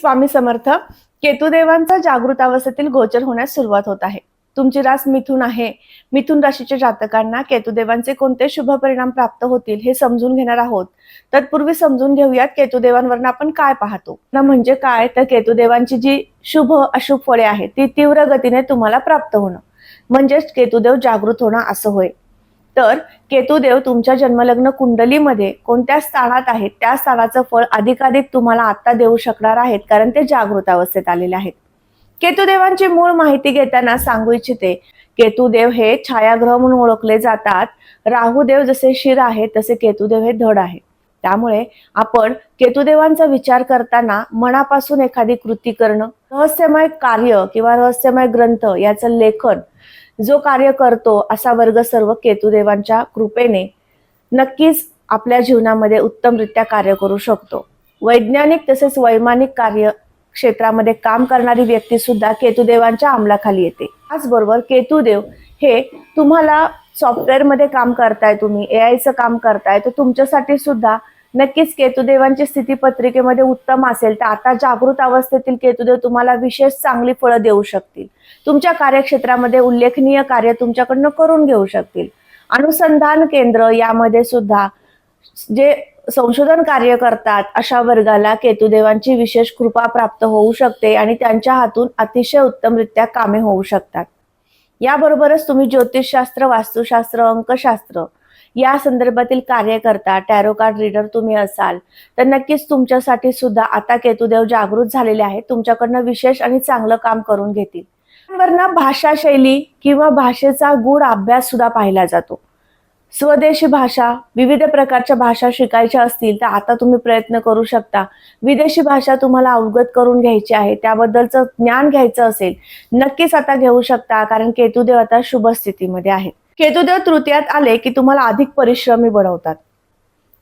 स्वामी समर्थ केतुदेवांचा जागृत अवस्थेतील गोचर होण्यास सुरुवात होत आहे. तुमची रास मिथून आहे. मिथून राशीच्या जातकांना केतुदेवांचे कोणते शुभ परिणाम प्राप्त होतील हे समजून घेणार आहोत. तत्पूर्वी समजून घेऊयात केतुदेवांवर आपण काय पाहतो. ना म्हणजे काय तर केतुदेवांची जी शुभ अशुभ फळे आहेत ती तीव्र गतीने तुम्हाला प्राप्त होणं. म्हणजेच केतुदेव जागृत होणं असं होय. तर केतुदेव तुमच्या जन्मलग्न कुंडलीमध्ये कोणत्या स्थानात आहेत? त्या स्थानाचं फळ अधिकाधिक तुम्हाला आता देऊ शकणार आहेत कारण ते जागृत अवस्थेत आलेले आहेत. केतुदेवांची मूळ माहिती घेताना सांगू इच्छिते केतुदेव हे छायाग्रह म्हणून ओळखले जातात. राहुदेव जसे शिर आहे तसे केतुदेव हे धड आहे. त्यामुळे आपण केतुदेवांचा विचार करताना मनापासून एखादी कृती करणं रहस्यमय कार्य किंवा रहस्यमय ग्रंथ याचं लेखन जो कार्य करतो असा वर्ग सर्व केतुदेवांच्या कृपेने नक्कीच आपल्या जीवनामध्ये उत्तमरित्या कार्य करू शकतो. वैज्ञानिक तसेच वैमानिक कार्य क्षेत्रामध्ये काम करणारी व्यक्ती सुद्धा केतुदेवांच्या अंमलाखाली येते. त्याचबरोबर केतुदेव हे तुम्हाला सॉफ्टवेअरमध्ये काम करताय तुम्ही ए आयचं काम करताय तर तुमच्यासाठी सुद्धा नक्कीच केतुदेवांची स्थिती पत्रिकेमध्ये उत्तम असेल. तर आता जागृत अवस्थेतील केतुदेव तुम्हाला विशेष चांगली फळं देऊ शकतील. तुमच्या कार्यक्षेत्रामध्ये उल्लेखनीय कार्य तुमच्याकडनं करून घेऊ शकतील. अनुसंधान केंद्र यामध्ये सुद्धा जे संशोधन कार्य करतात अशा वर्गाला केतुदेवांची विशेष कृपा प्राप्त होऊ शकते आणि त्यांच्या हातून अतिशय उत्तमरित्या कामे होऊ शकतात. याबरोबरच तुम्ही ज्योतिषशास्त्र वास्तुशास्त्र अंकशास्त्र या संदर्भातील कार्यकर्ता टॅरो कार्ड रीडर तुम्ही असाल तर नक्कीच तुमच्यासाठी सुद्धा आता केतुदेव जागृत झालेले आहेत. तुमच्याकडनं विशेष आणि चांगलं काम करून घेतील. भाषा शैली किंवा भाषेचा गूढ अभ्यास सुद्धा पाहिला जातो. स्वदेशी भाषा विविध प्रकारच्या भाषा शिकायच्या असतील तर आता तुम्ही प्रयत्न करू शकता. विदेशी भाषा तुम्हाला अवगत करून घ्यायची आहे त्याबद्दलचं ज्ञान घ्यायचं असेल नक्कीच आता घेऊ शकता कारण केतुदेव आता शुभ स्थितीमध्ये आहेत केतुदेव तृतीयात आले की तुम्हाला अधिक परिश्रमी बनवतात.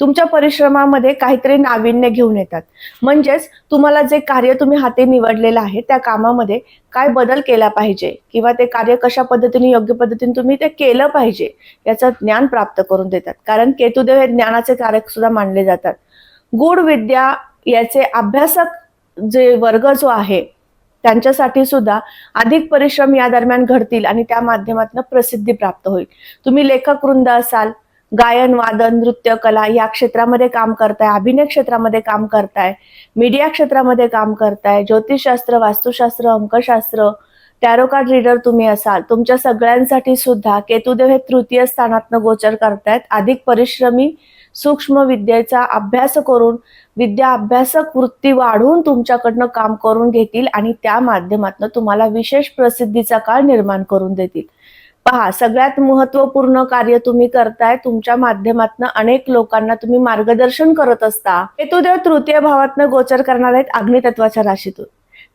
तुमच्या परिश्रमामध्ये काहीतरी नाविन्य घेऊन येतात. म्हणजेच तुम्हाला जे कार्य तुम्ही हाती निवडलेलं आहे त्या कामामध्ये काय बदल केला पाहिजे किंवा ते कार्य कशा पद्धतीने योग्य पद्धतीने तुम्ही ते केलं पाहिजे याचं ज्ञान प्राप्त करून देतात. कारण केतुदेव हे ज्ञानाचे कारक सुद्धा मानले जातात. गूढ विद्या याचे अभ्यासक जे वर्ग जो आहे त्यांच्यासाठी सुद्धा अधिक परिश्रम या दरम्यान घडतील आणि त्या माध्यमातून प्रसिद्धी प्राप्त होईल. तुम्ही लेखक वृंद असाल गायन वादन नृत्य कला या क्षेत्रामध्ये काम करताय अभिनय क्षेत्रामध्ये काम करताय मीडिया क्षेत्रामध्ये काम करताय ज्योतिषशास्त्र वास्तुशास्त्र अंकशास्त्र टॅरो कार्ड रीडर तुम्ही असाल तुमच्या सगळ्यांसाठी सुद्धा केतुदेव हे तृतीय स्थानातनं गोचर करतायत. अधिक परिश्रमी सूक्ष्म विद्येचा अभ्यास करून विद्या अभ्यासक वृत्ती वाढवून तुमच्याकडनं काम करून घेतील आणि त्या माध्यमातून तुम्हाला विशेष प्रसिद्धीचा काळ निर्माण करून देतील. पहा सगळ्यात महत्त्वपूर्ण कार्य तुम्ही करताय तुमच्या माध्यमातून अनेक लोकांना तुम्ही मार्गदर्शन करत असता. हेतुदेव तृतीय भावातनं गोचर करणार आहेत अग्नितत्वाच्या राशीतून.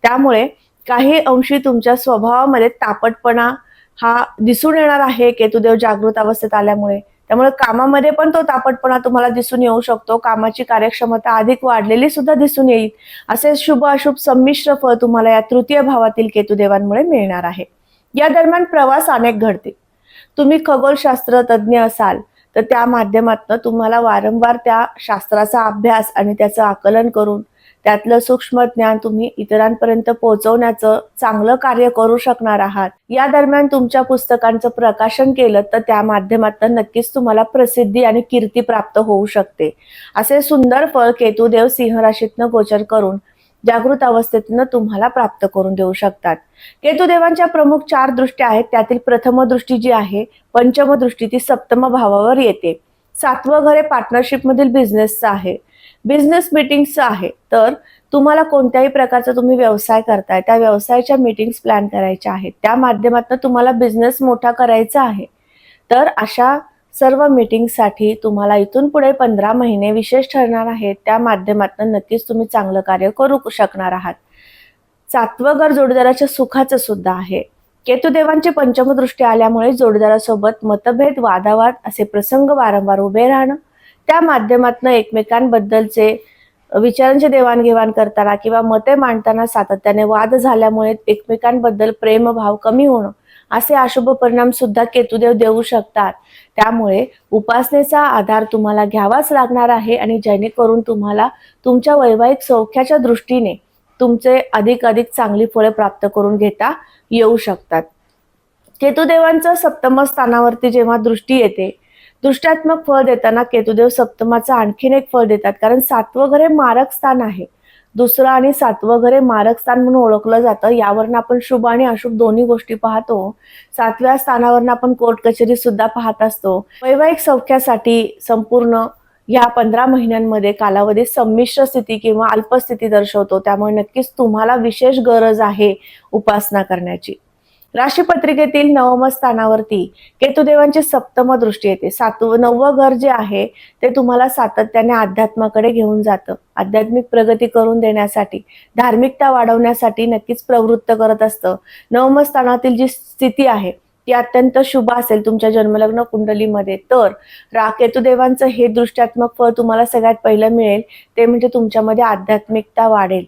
त्यामुळे काही अंशी तुमच्या स्वभावामध्ये तापटपणा हा दिसून येणार आहे केतुदेव जागृत अवस्थेत आल्यामुळे. त्यामुळे कामामध्ये पण तो तापटपणा तुम्हाला दिसून येऊ शकतो. कामाची कार्यक्षमता अधिक वाढलेली सुद्धा दिसून येईल. असे शुभ अशुभ संमिश्र फळ तुम्हाला या तृतीय भावातील केतुदेवांमुळे मिळणार आहे. या दरम्यान प्रवास अनेक घडतील. तुम्ही खगोलशास्त्र तज्ज्ञ असाल तर त्या माध्यमातून तुम्हाला वारंवार त्या शास्त्राचा अभ्यास आणि त्याचं आकलन करून त्यातलं सूक्ष्म ज्ञान तुम्ही इतरांपर्यंत पोहोचवण्याचं चांगलं कार्य करू शकणार आहात. या दरम्यान तुमच्या पुस्तकांचं प्रकाशन केलं तर त्या माध्यमातून नक्कीच तुम्हाला प्रसिद्धी आणि कीर्ती प्राप्त होऊ शकते. असे सुंदर फळ केतुदेव सिंह राशीतनं गोचर करून जागृत अवस्थेतनं तुम्हाला प्राप्त करून देऊ शकतात. केतुदेवांच्या प्रमुख चार दृष्ट्या आहेत. त्यातील प्रथम दृष्टी जी आहे पंचम दृष्टी ती सप्तम भावावर येते. सातवं घर हे पार्टनरशिप मधील बिझनेसचं आहे. बिझनेस मिटिंगचं आहे तर तुम्हाला कोणत्याही प्रकारचा तुम्ही व्यवसाय करताय त्या व्यवसायाच्या मीटिंग्स प्लॅन करायच्या आहेत. त्या माध्यमातून तुम्हाला बिझनेस मोठा करायचा आहे. तर अशा सर्व मीटिंगसाठी तुम्हाला इथून पुढे पंधरा महिने विशेष ठरणार आहेत. त्या माध्यमातून नक्कीच तुम्ही चांगलं कार्य करू शकणार आहात. सातवं घर जोडीदाराच्या सुखाचं सुद्धा आहे. केतुदेवांची पंचमदृष्टी आल्यामुळे जोडीदारासोबत मतभेद वादावाद असे प्रसंग वारंवार उभे राहणं त्या माध्यमातून एकमेकांबद्दलचे विचारांची देवाणघेवाण करताना किंवा मते मांडताना सातत्याने वाद झाल्यामुळे एकमेकांबद्दल प्रेमभाव कमी होणं असे अशुभ परिणाम सुद्धा केतुदेव देऊ शकतात. त्यामुळे उपासनेचा आधार तुम्हाला घ्यावाच लागणार आहे आणि जेणेकरून तुम्हाला तुमच्या वैवाहिक सौख्याच्या दृष्टीने तुमचे अधिक अधिक चांगली फळे प्राप्त करून घेता येऊ शकतात. केतुदेवांचं सप्तम स्थानावरती जेव्हा दृष्टी येते दृष्ट्यात्मक फळ देताना केतुदेव सप्तमाचं आणखीन एक फळ देतात. कारण सातवं घर हे मारक स्थान आहे. दुसरं आणि सातवं घर हे मारक स्थान म्हणून ओळखलं जातं. यावरनं आपण शुभ आणि अशुभ दोन्ही गोष्टी पाहतो. सातव्या स्थानावरनं आपण कोर्ट कचेरी सुद्धा पाहत असतो. वैवाहिक सौख्यासाठी संपूर्ण या पंधरा महिन्यांमध्ये कालावधी संमिश्र स्थिती किंवा अल्पस्थिती दर्शवतो. त्यामुळे नक्कीच तुम्हाला विशेष गरज आहे उपासना करण्याची. राशीपत्रिकेतील नवम स्थानावरती केतुदेवांची सप्तम दृष्टी येते. सातवं नववं घर जे आहे ते तुम्हाला सातत्याने अध्यात्माकडे घेऊन जातं. आध्यात्मिक प्रगती करून देण्यासाठी धार्मिकता वाढवण्यासाठी नक्कीच प्रवृत्त करत असतं. नवम स्थानातील जी स्थिती आहे ती अत्यंत शुभ असेल तुमच्या जन्मलग्न कुंडलीमध्ये. तर रा केतुदेवांचं हे दृष्ट्यात्मक फळ तुम्हाला सगळ्यात पहिलं मिळेल ते म्हणजे तुमच्यामध्ये आध्यात्मिकता वाढेल.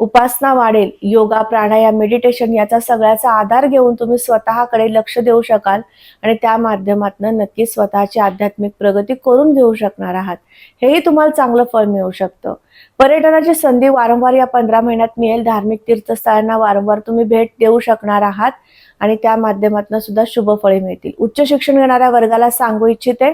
उपासना वाढेल योगा प्राणायाम मेडिटेशन याचा सगळ्याचा आधार घेऊन तुम्ही स्वतःकडे लक्ष देऊ शकाल आणि त्या माध्यमातून नक्की स्वतःची आध्यात्मिक प्रगती करून घेऊ शकणार आहात. हेही तुम्हाला चांगलं फळ मिळू शकतं. पर्यटनाची संधी वारंवार या पंधरा महिन्यात मिळेल. धार्मिक तीर्थस्थळांना वारंवार तुम्ही भेट देऊ शकणार आहात आणि त्या माध्यमातून सुद्धा शुभ फळे मिळतील. उच्च शिक्षण घेणाऱ्या वर्गाला सांगू इच्छिते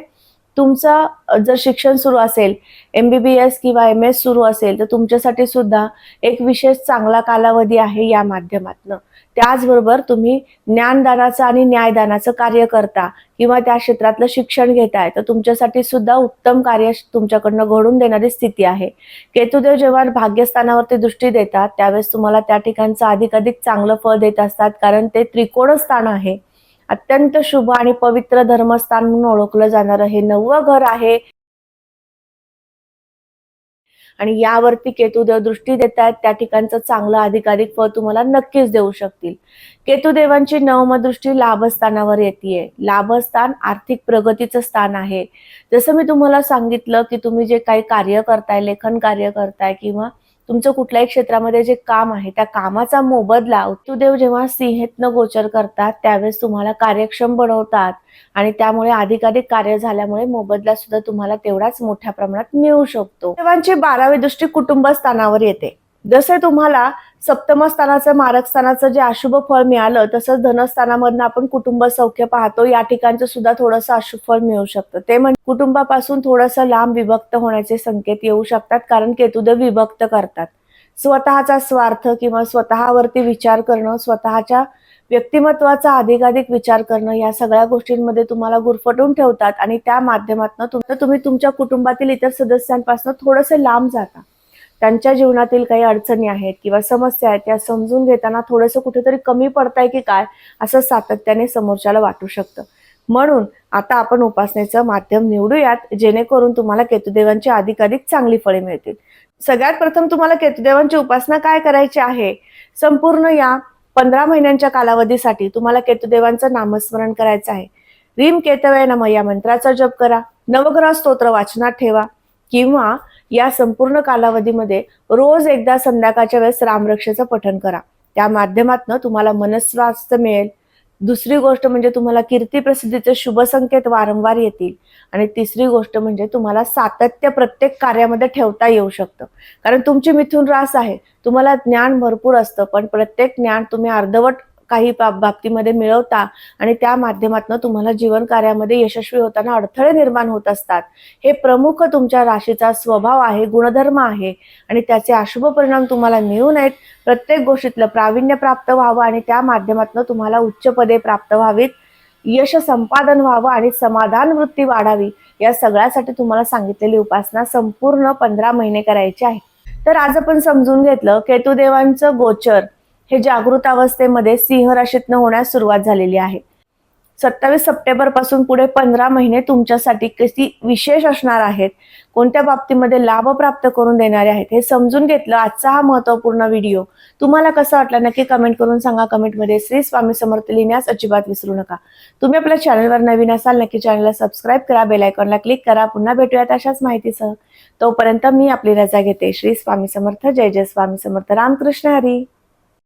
तुमचं जर शिक्षण सुरू असेल एम बी बी एस किंवा एम एस सुरू असेल तर तुमच्यासाठी सुद्धा एक विशेष चांगला कालावधी आहे या माध्यमातनं. त्याचबरोबर तुम्ही ज्ञानदानाचं आणि न्यायदानाचं कार्य करता किंवा त्या क्षेत्रातलं शिक्षण घेताय तर तुमच्यासाठी सुद्धा उत्तम कार्य तुमच्याकडनं घडून देणारी स्थिती आहे. केतुदेव जेव्हा भाग्यस्थानावरती दृष्टी देतात त्यावेळेस तुम्हाला त्या ठिकाणचं अधिक अधिक चांगलं फळ देत असतात कारण ते त्रिकोण स्थान आहे. अत्यंत शुभ आणि पवित्र धर्मस्थान म्हणून ओळखलं जाणारं हे नववं घर आहे. आणि यावरती केतुदेव दृष्टी देत आहेत. त्या ठिकाणचं चांगलं अधिकाधिक फळ तुम्हाला नक्कीच देऊ शकतील. केतुदेवांची नवमदृष्टी लाभस्थानावर येते लाभस्थान आर्थिक प्रगतीचं स्थान आहे. जसं मी तुम्हाला सांगितलं की तुम्ही जे काही कार्य करताय लेखन कार्य करताय किंवा तुमचं कुठल्याही क्षेत्रामध्ये जे काम आहे त्या कामाचा मोबदला देव जेव्हा सिंहेतनं गोचर करतात त्यावेळेस तुम्हाला कार्यक्षम बनवतात आणि त्यामुळे अधिकाधिक कार्य झाल्यामुळे मोबदला सुद्धा तुम्हाला तेवढाच मोठ्या प्रमाणात मिळू शकतो. देवांची बारावी दृष्टी कुटुंब स्थानावर येते. जसे तुम्हाला सप्तमस्थानाचं मारकस्थानाचं जे अशुभ फळ मिळालं तसंच धनस्थानामधनं आपण कुटुंब सौख्य पाहतो या ठिकाणचं सुद्धा थोडंसं अशुभ फळ मिळू शकतं. ते म्हणजे कुटुंबापासून थोडंसं लांब विभक्त होण्याचे संकेत येऊ शकतात कारण केतुदेव विभक्त करतात. स्वतःचा स्वार्थ किंवा स्वतःवरती विचार करणं स्वतःच्या व्यक्तिमत्वाचा अधिकाधिक विचार करणं या सगळ्या गोष्टींमध्ये तुम्हाला गुरफटून ठेवतात आणि त्या माध्यमातून तुम्ही तुमच्या कुटुंबातील इतर सदस्यांपासून थोडंसं लांब जाता. त्यांच्या जीवनातील काही अडचणी आहेत किंवा समस्या आहेत त्या समजून घेताना थोडंसं कुठेतरी कमी पडताय की काय असं सातत्याने समोरच्याला वाटू शकतं. म्हणून आता आपण उपासनेचं माध्यम निवडूयात जेणेकरून तुम्हाला केतुदेवांची अधिकाधिक चांगली फळे मिळतील. सगळ्यात प्रथम तुम्हाला केतुदेवांची उपासना काय करायची आहे? संपूर्ण या पंधरा महिन्यांच्या कालावधीसाठी तुम्हाला केतुदेवांचं नामस्मरण करायचं आहे. रीम केतवय नम या मंत्राचा जप करा. नवग्रह स्तोत्र वाचनात ठेवा. किंवा या संपूर्ण कालावधीमध्ये रोज एकदा संध्याकाळच्या वेळेस रामरक्षेचं पठण करा. त्या माध्यमातनं तुम्हाला मनस्वास्थ्य मिळेल. दुसरी गोष्ट म्हणजे तुम्हाला कीर्ती प्रसिद्धीचे शुभ संकेत वारंवार येतील. आणि तिसरी गोष्ट म्हणजे तुम्हाला सातत्य प्रत्येक कार्यामध्ये ठेवता येऊ शकतं. कारण तुमची मिथून रास आहे. तुम्हाला ज्ञान भरपूर असतं पण प्रत्येक ज्ञान तुम्ही अर्धवट काही बाबतीमध्ये मिळवता आणि त्या माध्यमातून तुम्हाला जीवन कार्यामध्ये यशस्वी होताना अडथळे निर्माण होत असतात. हे प्रमुख तुमच्या राशीचा स्वभाव आहे गुणधर्म आहे आणि त्याचे अशुभ परिणाम तुम्हाला मिळू नयेत. प्रत्येक गोष्टीतलं प्रावीण्य प्राप्त व्हावं आणि त्या माध्यमातून तुम्हाला उच्च पदे प्राप्त व्हावीत. यश संपादन व्हावं आणि समाधान वृत्ती वाढावी या सगळ्यासाठी तुम्हाला सांगितलेली उपासना संपूर्ण पंधरा महिने करायची आहे. तर आज आपण समजून घेतलं केतुदेवांचं गोचर हे जागृत अवस्थेमध्ये सिंह राशीतनं होण्यास सुरुवात झालेली आहे. सत्तावीस सप्टेंबरपासून पुढे पंधरा महिने तुमच्यासाठी किती विशेष असणार आहेत? कोणत्या बाबतीमध्ये लाभ प्राप्त करून देणारे आहेत? हे समजून घेतलं आजचा हा महत्त्वपूर्ण व्हिडिओ. तुम्हाला कसा वाटला नक्की कमेंट करून सांगा. कमेंटमध्ये श्री स्वामी समर्थ लिहिण्यास अजिबात विसरू नका. तुम्ही आपल्या चॅनलवर नवीन असाल नक्की चॅनलला सबस्क्राईब करा बेलायकॉनला क्लिक करा. पुन्हा भेटूयात अशाच माहितीसह. तोपर्यंत मी आपली रजा घेते. श्री स्वामी समर्थ. जय जय स्वामी समर्थ. रामकृष्ण हरी.